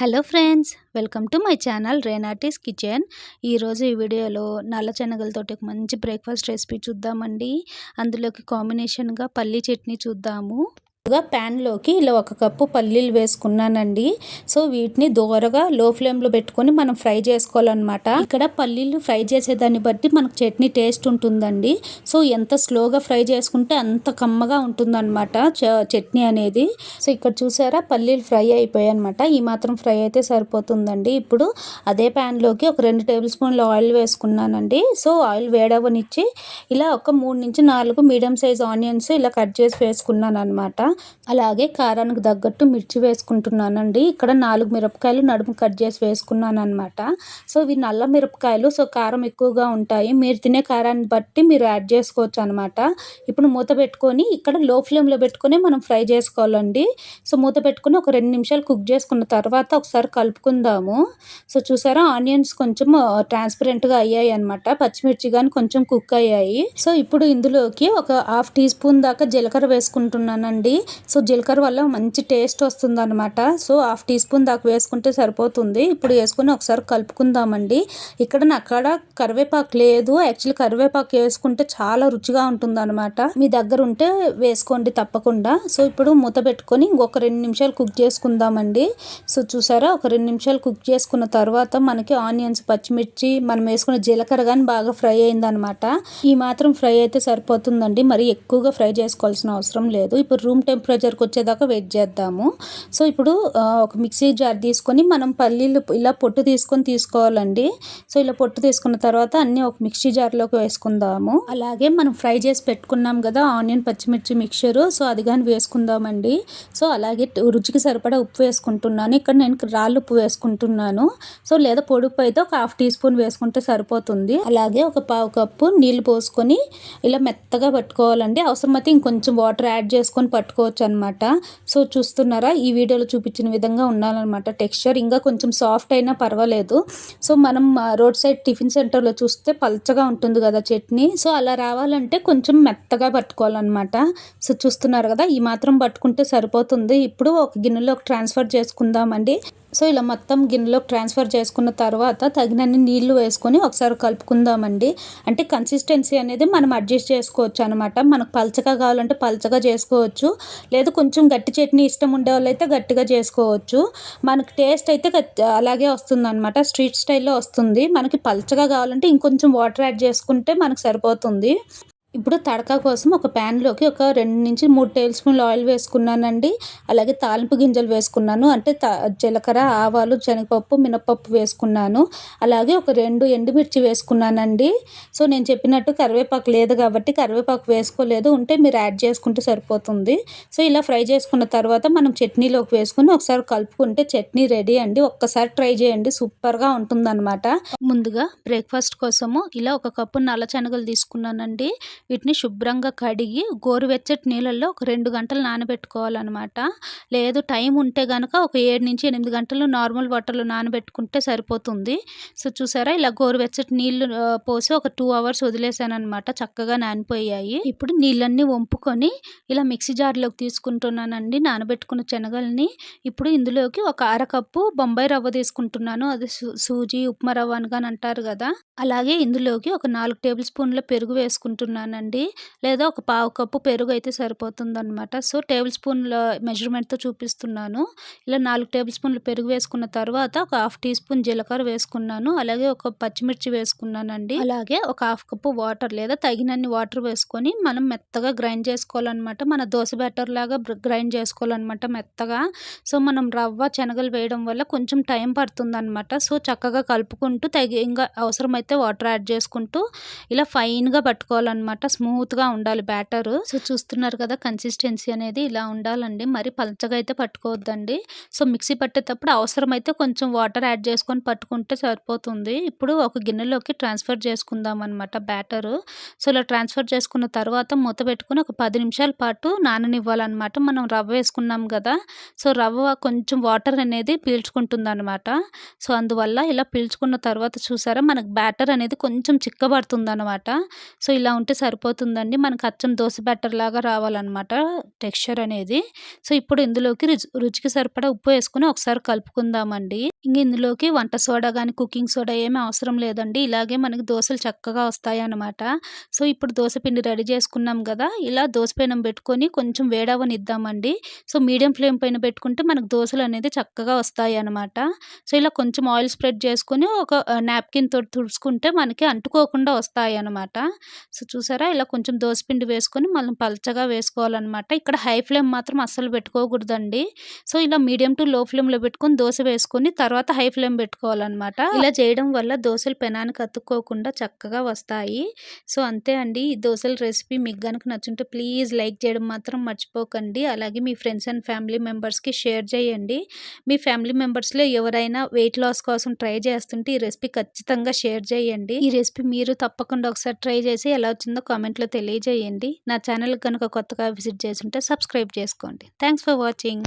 Hello friends welcome to my channel Renati's kitchen. ఈరోజు ఈ వీడియోలో నల్ల శనగలతోటి ఒక మంచి బ్రేక్ఫాస్ట్ రెసిపీ చూద్దామండి. అందులోకి కాంబినేషన్గా పల్లీ చట్నీ చూద్దాము. ముందుగా ప్యాన్లోకి ఇలా ఒక కప్పు పల్లీలు వేసుకున్నానండి. సో వీటిని దోరగా లో ఫ్లేమ్లో పెట్టుకొని మనం ఫ్రై చేసుకోవాలన్నమాట. ఇక్కడ పల్లీలు ఫ్రై చేసేదాన్ని బట్టి మనకు చట్నీ టేస్ట్ ఉంటుందండి. సో ఎంత స్లోగా ఫ్రై చేసుకుంటే అంత కమ్మగా ఉంటుందన్నమాట చట్నీ అనేది. సో ఇక్కడ చూసారా పల్లీలు ఫ్రై అయిపోయాయి అనమాట ఈ మాత్రం ఫ్రై అయితే సరిపోతుందండి. ఇప్పుడు అదే ప్యాన్లోకి ఒక రెండు టేబుల్ స్పూన్లు ఆయిల్ వేసుకున్నానండి. సో ఆయిల్ వేడవనిచ్చి ఇలా ఒక మూడు నుంచి నాలుగు మీడియం సైజ్ ఆనియన్స్ ఇలా కట్ చేసి వేసుకున్నాను అనమాట అలాగే కారానికి తగ్గట్టు మిర్చి వేసుకుంటున్నానండి. ఇక్కడ నాలుగు మిరపకాయలు నడుము కట్ చేసి వేసుకున్నాను అనమాట సో ఇవి నల్ల మిరపకాయలు సో కారం ఎక్కువగా ఉంటాయి. మీరు తినే కారాన్ని బట్టి మీరు యాడ్ చేసుకోవచ్చు అనమాట ఇప్పుడు మూత పెట్టుకొని ఇక్కడ లో ఫ్లేమ్లో పెట్టుకొని మనం ఫ్రై చేసుకోవాలండి. సో మూత పెట్టుకుని ఒక రెండు నిమిషాలు కుక్ చేసుకున్న తర్వాత ఒకసారి కలుపుకుందాము. సో చూసారా ఆనియన్స్ కొంచెం ట్రాన్స్పరెంట్గా అయ్యాయి అనమాట పచ్చిమిర్చి కానీ కొంచెం కుక్ అయ్యాయి. సో ఇప్పుడు ఇందులోకి ఒక హాఫ్ టీ స్పూన్ దాకా జీలకర్ర వేసుకుంటున్నానండి. సో జీలకర్ర వల్ల మంచి టేస్ట్ వస్తుంది అనమాట సో హాఫ్ టీ స్పూన్ దాకా వేసుకుంటే సరిపోతుంది. ఇప్పుడు వేసుకుని ఒకసారి కలుపుకుందామండి. ఇక్కడ అక్కడ కరివేపాకు లేదు. యాక్చువల్లీ కరివేపాకు వేసుకుంటే చాలా రుచిగా ఉంటుంది అనమాట మీ దగ్గర ఉంటే వేసుకోండి తప్పకుండా. సో ఇప్పుడు మూత పెట్టుకొని ఇంకొక రెండు నిమిషాలు కుక్ చేసుకుందామండి. సో చూసారా? ఒక రెండు నిమిషాలు కుక్ చేసుకున్న తర్వాత మనకి ఆనియన్స్ పచ్చిమిర్చి మనం వేసుకున్న జీలకర్ర కానీ బాగా ఫ్రై అయిందనమాట ఈ మాత్రం ఫ్రై అయితే సరిపోతుందండి. మరి ఎక్కువగా ఫ్రై చేసుకోవాల్సిన అవసరం లేదు. ఇప్పుడు రూమ్ టెంపరేచర్కి వచ్చేదాకా వెయిట్ చేద్దాము. సో ఇప్పుడు ఒక మిక్సీ జార్ తీసుకొని మనం పల్లీలు ఇలా పొట్టు తీసుకొని తీసుకోవాలండి. సో ఇలా పొట్టు తీసుకున్న తర్వాత అన్నీ ఒక మిక్సీ జార్లోకి వేసుకుందాము. అలాగే మనం ఫ్రై చేసి పెట్టుకున్నాం కదా ఆనియన్ పచ్చిమిర్చి మిక్చరు సో అది కానీ వేసుకుందామండి. సో అలాగే రుచికి సరిపడా ఉప్పు వేసుకుంటున్నాను. ఇక్కడ నేను రాళ్ళు ఉప్పు వేసుకుంటున్నాను. సో లేదా పొడుపు అయితే ఒక హాఫ్ టీ స్పూన్ వేసుకుంటే సరిపోతుంది. అలాగే ఒక పావు కప్పు నీళ్ళు పోసుకొని ఇలా మెత్తగా పట్టుకోవాలండి. అవసరమైతే ఇంకొంచెం వాటర్ యాడ్ చేసుకొని చేసుకోవచ్చు అనమాట సో చూస్తున్నారా? ఈ వీడియోలో చూపించిన విధంగా ఉండాలన్నమాట టెక్స్చర్. ఇంకా కొంచెం సాఫ్ట్ అయినా పర్వాలేదు. సో మనం రోడ్ సైడ్ టిఫిన్ సెంటర్లో చూస్తే పల్చగా ఉంటుంది కదా చట్నీ. సో అలా రావాలంటే కొంచెం మెత్తగా పట్టుకోవాలన్నమాట సో చూస్తున్నారు కదా? ఈ మాత్రం పట్టుకుంటే సరిపోతుంది. ఇప్పుడు ఒక గిన్నెలోకి ట్రాన్స్ఫర్ చేసుకుందామండి. సో ఇలా మొత్తం గిన్నెలోకి ట్రాన్స్ఫర్ చేసుకున్న తర్వాత తగినన్ని నీళ్ళు వేసుకొని ఒకసారి కలుపుకుందామండి. అంటే కన్సిస్టెన్సీ అనేది మనం అడ్జస్ట్ చేసుకోవచ్చు అనమాట మనకు పలచగా కావాలంటే పలచగా చేసుకోవచ్చు. లేదు కొంచెం గట్టి చట్నీ ఇష్టం ఉండే వాళ్ళు అయితే గట్టిగా చేసుకోవచ్చు. మనకు టేస్ట్ అయితే అలాగే వస్తుంది అనమాట స్ట్రీట్ స్టైల్లో వస్తుంది. మనకి పలచగా కావాలంటే ఇంకొంచెం వాటర్ యాడ్ చేసుకుంటే మనకు సరిపోతుంది. ఇప్పుడు తడక కోసం ఒక ప్యాన్లోకి ఒక రెండు నుంచి మూడు టేబుల్ స్పూన్లు ఆయిల్ వేసుకున్నానండి. అలాగే తాలింపు గింజలు వేసుకున్నాను. అంటే జీలకర్ర ఆవాలు శనగపప్పు మినపప్పు వేసుకున్నాను. అలాగే ఒక రెండు ఎండుమిర్చి వేసుకున్నానండి. సో నేను చెప్పినట్టు కరివేపాకు లేదు కాబట్టి కరివేపాకు వేసుకోలేదు. ఉంటే మీరు యాడ్ చేసుకుంటే సరిపోతుంది. సో ఇలా ఫ్రై చేసుకున్న తర్వాత మనం చట్నీలోకి వేసుకుని ఒకసారి కలుపుకుంటే చట్నీ రెడీ అండి. ఒక్కసారి ట్రై చేయండి. సూపర్గా ఉంటుందన్నమాట. ముందుగా బ్రేక్ఫాస్ట్ కోసము ఇలా ఒక కప్పు నల్ల శనగలు తీసుకున్నానండి. వీటిని శుభ్రంగా కడిగి గోరువెచ్చటి నీళ్ళల్లో ఒక రెండు గంటలు నానబెట్టుకోవాలన్నమాట. లేదు టైం ఉంటే కనుక ఒక ఏడు నుంచి ఎనిమిది గంటలు నార్మల్ వాటర్లో నానబెట్టుకుంటే సరిపోతుంది. సో చూసారా? ఇలా గోరువెచ్చటి నీళ్ళు పోసి ఒక టూ అవర్స్ వదిలేసాను అనమాట చక్కగా నానిపోయాయి. ఇప్పుడు నీళ్ళన్నీ వంపుకొని ఇలా మిక్సీ జార్లోకి తీసుకుంటున్నానండి. నానబెట్టుకున్న శనగల్ని ఇప్పుడు ఇందులోకి ఒక అరకప్పు బొంబాయి రవ్వ తీసుకుంటున్నాను. అది సూజీ ఉప్మా రవ్వ అని అంటారు కదా? అలాగే ఇందులోకి ఒక నాలుగు టేబుల్ స్పూన్ల పెరుగు వేసుకుంటున్నాను. వేసుకున్నానండి లేదా ఒక పావు కప్పు పెరుగు అయితే సరిపోతుందనమాట సో టేబుల్ స్పూన్ల మెజర్మెంట్తో చూపిస్తున్నాను. ఇలా నాలుగు టేబుల్ స్పూన్లు పెరుగు వేసుకున్న తర్వాత ఒక హాఫ్ టీ స్పూన్ జీలకర్ర వేసుకున్నాను. అలాగే ఒక పచ్చిమిర్చి వేసుకున్నానండి. అలాగే ఒక హాఫ్ కప్పు వాటర్ లేదా తగినన్ని వాటర్ వేసుకొని మనం మెత్తగా గ్రైండ్ చేసుకోవాలన్నమాట. మన దోశ బ్యాటర్ లాగా గ్రైండ్ చేసుకోవాలన్నమాట మెత్తగా. సో మనం రవ్వ శనగలు వేయడం వల్ల కొంచెం టైం పడుతుందన్నమాట. సో చక్కగా కలుపుకుంటూ తగి ఇంకా అవసరమైతే వాటర్ యాడ్ చేసుకుంటూ ఇలా ఫైన్గా పట్టుకోవాలన్నమాట. అనమాట స్మూత్గా ఉండాలి బ్యాటర్. సో చూస్తున్నారు కదా కన్సిస్టెన్సీ అనేది ఇలా ఉండాలండి. మరి పలచగా అయితే పట్టుకోవద్దండి. సో మిక్సీ పట్టేటప్పుడు అవసరమైతే కొంచెం వాటర్ యాడ్ చేసుకొని పట్టుకుంటే సరిపోతుంది. ఇప్పుడు ఒక గిన్నెలోకి ట్రాన్స్ఫర్ చేసుకుందాం అనమాట బ్యాటర్. సో ఇలా ట్రాన్స్ఫర్ చేసుకున్న తర్వాత మూత పెట్టుకుని ఒక పది నిమిషాల పాటు నాననివ్వాలన్నమాట. మనం రవ్వ వేసుకున్నాం కదా సో రవ్వ కొంచెం వాటర్ అనేది పీల్చుకుంటుంది అనమాట సో అందువల్ల ఇలా పీల్చుకున్న తర్వాత చూసారా మనకు బ్యాటర్ అనేది కొంచెం చిక్కబడుతుంది అనమాట సో ఇలా ఉంటే సరి సరిపోతుందండి. మనకు అచ్చం దోశ బ్యాటర్ లాగా రావాలన్నమాట టెక్స్చర్ అనేది. సో ఇప్పుడు ఇందులోకి రుచి రుచికి సరిపడా ఉప్పు వేసుకొని ఒకసారి కలుపుకుందామండి. ఇంక ఇందులోకి వంట సోడా కానీ కుకింగ్ సోడా ఏమీ అవసరం లేదండి. ఇలాగే మనకి దోశలు చక్కగా వస్తాయి అన్నమాట సో ఇప్పుడు దోశ పిండి రెడీ చేసుకున్నాం కదా ఇలా దోశ పెనం పెట్టుకొని కొంచెం వేడవనిద్దామండి. సో మీడియం ఫ్లేమ్ పైన పెట్టుకుంటే మనకు దోశలు అనేది చక్కగా వస్తాయి అన్నమాట సో ఇలా కొంచెం ఆయిల్ స్ప్రెడ్ చేసుకొని ఒక నాప్కిన్ తోటి తుడుచుకుంటే మనకి అంటుకోకుండా వస్తాయి అన్నమాట సో చూసారా? ఇలా కొంచెం దోశ పిండి వేసుకొని మనం పలచగా వేసుకోవాలన్నమాట. ఇక్కడ హై ఫ్లేమ్ మాత్రం అస్సలు పెట్టుకోకూడదండి. సో ఇలా మీడియం టు లో ఫ్లేమ్లో పెట్టుకొని దోశ వేసుకొని తర్వాత హై ఫ్లేమ్ పెట్టుకోవాలన్నమాట. ఇలా చేయడం వల్ల దోశలు పెనానికి అతుక్కోకుండా చక్కగా వస్తాయి. సో అంతే అండి. ఈ దోశల రెసిపీ మీకు కనుక నచ్చుంటే ప్లీజ్ లైక్ చేయడం మాత్రం మర్చిపోకండి. అలాగే మీ ఫ్రెండ్స్ అండ్ ఫ్యామిలీ మెంబర్స్కి షేర్ చేయండి. మీ ఫ్యామిలీ మెంబర్స్లో ఎవరైనా వెయిట్ లాస్ కోసం ట్రై చేస్తుంటే ఈ రెసిపీ ఖచ్చితంగా షేర్ చేయండి. ఈ రెసిపీ మీరు తప్పకుండా ఒకసారి ట్రై చేసి ఎలా వచ్చిందో కామెంట్లో తెలియజేయండి. నా ఛానల్ కనుక కొత్తగా విజిట్ చేస్తుంటే సబ్స్క్రైబ్ చేసుకోండి. Thanks for watching.